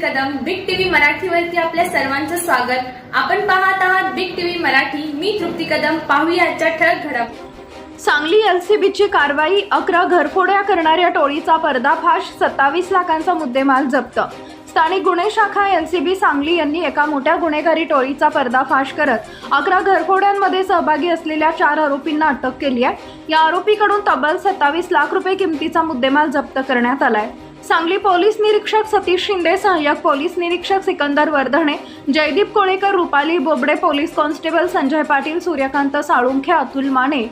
मराठीवरती आपल्या सर्वांचं स्वागत. आपण पाहत आहात बिग टीव्ही मराठी. मी तृप्ती कदम. पाहूया आजच्या ठळक घडामोडी सांगली एलसीबीची कारवाई अकरा घरफोड्या करणाऱ्या टोळीचा पर्दाफाश सत्तावीस लाखांचा मुद्देमाल जप्त. स्थानिक गुन्हे शाखा एलसीबी सांगली यांनी एका मोठ्या गुन्हेगारी टोळीचा पर्दाफाश करत अकरा घरफोड्यांमध्ये सहभागी असलेल्या चार आरोपींना अटक केली आहे. या आरोपीकडून तब्बल सत्तावीस लाख रुपये किमतीचा मुद्देमाल जप्त करण्यात आलाय. सांगली पोलीस निरीक्षक सतीश शिंदे सहाय्यक पोलीस निरीक्षक सिकंदर वर्धणे जयदीप कोळेकर रुपाली बोबडे पोलीस कॉन्स्टेबल संजय पाटील सूर्यकांत साळुंखे अतुल माने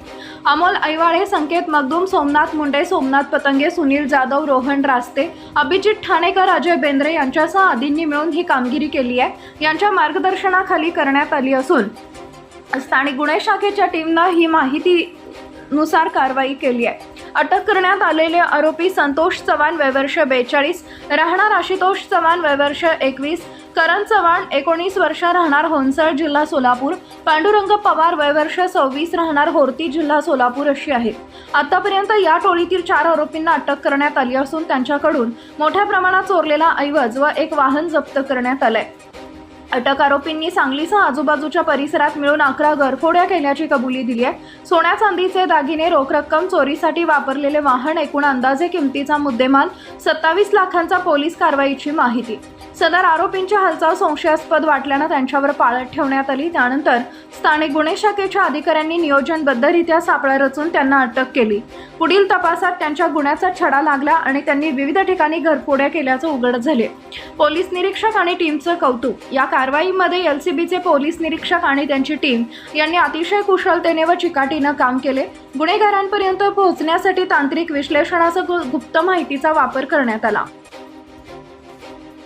अमोल ऐवाळे संकेत मगदूम सोमनाथ मुंडे सोमनाथ पतंगे सुनील जाधव रोहन रास्ते अभिजित ठाणेकर अजय बेंद्रे यांच्यासह आदींनी मिळून ही कामगिरी केली आहे. यांच्या मार्गदर्शनाखाली करण्यात आली असून स्थानिक गुन्हे शाखेच्या टीमनं ही माहितीनुसार कारवाई केली आहे. अटक करण्यात आलेले आरोपी संतोष चव्हाण वयवर्ष बेचाळीस राहणार आशुतोष चव्हाण वयवर्ष एकवीस करण चव्हाण एकोणीस वर्ष राहणार होनसळ जिल्हा सोलापूर पांडुरंग पवार वयवर्ष सव्वीस राहणार होर्ती जिल्हा सोलापूर अशी आहेत. आतापर्यंत या टोळीतील चार आरोपींना अटक करण्यात आली असून त्यांच्याकडून मोठ्या प्रमाणात चोरलेला ऐवज व एक वाहन जप्त करण्यात आलंय. अटक आरोपींनी सांगलीसह आजूबाजूच्या परिसरात मिळून अकरा घरफोड्या केल्याची कबुली दिली आहे. सोन्या चांदीचे दागिने रोख रक्कम चोरीसाठी वापरलेले वाहन एकूण अंदाजे किमतीचा मुद्देमाल सत्तावीस लाखांचा पोलीस कारवाईची माहिती. सदर आरोपींची हालचाल संशयास्पद वाटल्यानं त्यांच्यावर पाळत ठेवण्यात आली. त्यानंतर स्थानिक गुन्हे शाखेच्या अधिकाऱ्यांनी नियोजनबद्धरित्या सापळा रचून त्यांना अटक केली. पुढील तपासात त्यांच्या गुन्ह्याचा छडा लागला आणि त्यांनी विविध ठिकाणी घरफोड्या केल्याचं उघड झाले. पोलीस निरीक्षक आणि टीमचं कौतुक. या कारवाईमध्ये एलसीबीचे पोलीस निरीक्षक आणि त्यांची टीम यांनी अतिशय कुशलतेने व चिकाटीनं काम केले. गुन्हेगारांपर्यंत पोहोचण्यासाठी तांत्रिक विश्लेषणासह गु- गुप्त माहितीचा वापर करण्यात आला.